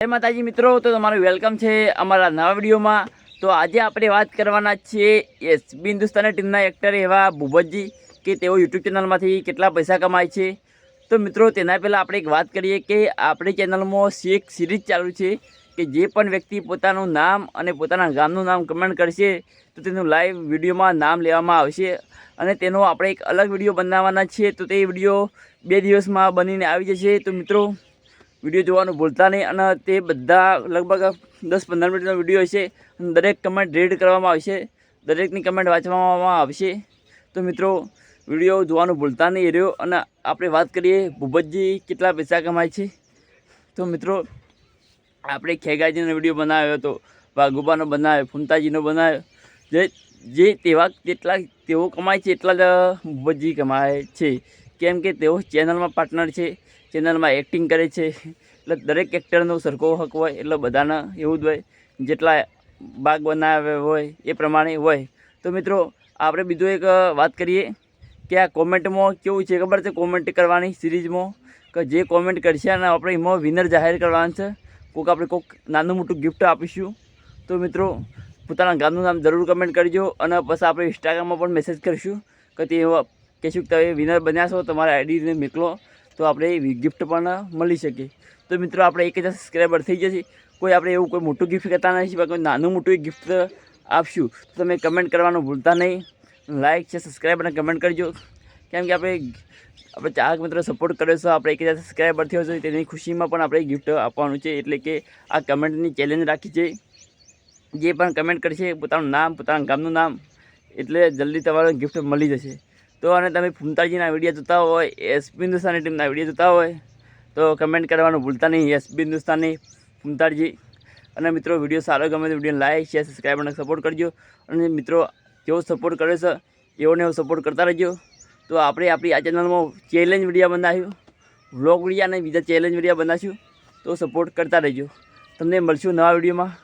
જય માતાજી મિત્રો, તો તમારું વેલકમ છે અમારા નવા વિડીયોમાં. તો આજે આપણે વાત કરવાના છીએ એસ હિન્દુસ્તાની ટીમના એક્ટર એવા ભૂપતજી કે તેઓ યુટ્યુબ ચેનલમાંથી કેટલા પૈસા કમાય છે. તો મિત્રો, તેના પહેલાં આપણે એક વાત કરીએ કે આપણી ચેનલમાં એક સિરીઝ ચાલુ છે કે જે પણ વ્યક્તિ પોતાનું નામ અને પોતાના ગામનું નામ કમેન્ટ કરશે, તો તેનું લાઈવ વિડીયોમાં નામ લેવામાં આવશે. અને તેનો આપણે એક અલગ વીડિયો બનાવવાના છીએ, તો તે વીડિયો બે દિવસમાં બનીને આવી જશે. તો મિત્રો વીડિયો જોવાનું ભૂલતા નહીં અને તે બધા લગભગ દસ પંદર મિનિટનો વીડિયો હશે અને દરેક કમેન્ટ રીડ કરવામાં આવશે. દરેકની કમેન્ટ વાંચવામાં આવશે. તો મિત્રો, વીડિયો જોવાનું ભૂલતા નહીં રહ્યો. અને આપણે વાત કરીએ ભૂપતજી કેટલા પૈસા કમાય છે. તો મિત્રો, આપણે ખેગાજીનો વીડિયો બનાવ્યો હતો, વાઘુબાનો બનાવ્યો, ફૂમતાજીનો બનાવ્યો. જે જે તેવા જેટલા તેઓ કમાય છે, એટલા જ ભૂપતજી કમાય છે. કેમ કે તેઓ ચેનલમાં પાર્ટનર છે, ચેનલમાં એક્ટિંગ કરે છે. એટલે દરેક એક્ટરનો સરખો હક હોય એટલે બધાના એવું જ હોય. જેટલા ભાગ બનાવ્યા હોય એ પ્રમાણે હોય. તો મિત્રો, આપણે બીજું એક વાત કરીએ કે આ કોમેન્ટમાં કેવું છે? ખબર છે કોમેન્ટ કરવાની સિરીઝમાં? કે જે કોમેન્ટ કરશે અને આપણે એમાં વિનર જાહેર કરવાનું છે. કોઈક આપણે કોઈક નાનું મોટું ગિફ્ટ આપીશું. તો મિત્રો, પોતાના ગામનું નામ જરૂર કમેન્ટ કરજો અને પછી આપણે ઇન્સ્ટાગ્રામમાં પણ મેસેજ કરીશું કે તે કહેશું શું તમે વિનર બન્યા છો, તમારા આઈડીને મોકલો, તો આપણે ગિફ્ટ પણ મળી શકે. તો મિત્રો, આપણે એક હજાર સબસ્ક્રાઈબર થઈ જશે. કોઈ આપણે એવું કોઈ મોટું ગિફ્ટ કરતા નથી પણ કોઈ નાનું મોટું ગિફ્ટ આપશું, તો તમે કમેન્ટ કરવાનું ભૂલતા નહીં. લાઇક છે સબસ્ક્રાઈબ અને કમેન્ટ કરજો. કેમ કે આપણે આપણે ચાહક મિત્રો સપોર્ટ કર્યો છે, આપણે એક હજાર સબસ્ક્રાઈબર થયો છે, તેની ખુશીમાં પણ આપણે ગિફ્ટ આપવાનું છે. એટલે કે આ કમેન્ટની ચેલેન્જ રાખી છે. જે પણ કમેન્ટ કરશે, પોતાનું નામ, પોતાના ગામનું નામ, એટલે જલ્દી તમારો ગિફ્ટ મળી જશે. તો અને તમે ફૂમતાજીના વીડિયો જોતા હોય એસપી હિન્દુસ્તાની ટીમના વીડિયો જોતા હોય, તો કમેન્ટ કરવાનું ભૂલતા નહીં એસપી હિન્દુસ્તાની ફૂમતાજી. અને મિત્રો, વીડિયો સારો ગમે તો વીડિયો લાઈક શેર સબસ્ક્રાઈબ અને સપોર્ટ કરજો. અને મિત્રો, જેવો સપોર્ટ કરે છે, એવોને એવો સપોર્ટ કરતા રહેજો. તો આપણે આપણી આ ચેનલમાં ચેલેન્જ વીડિયો બનાવ્યું. વ્લોગ વીડિયો અને બીજા ચેલેન્જ વીડિયો બનાવીશું તો સપોર્ટ કરતા રહેજો. તમને મળશું નવા વિડીયોમાં.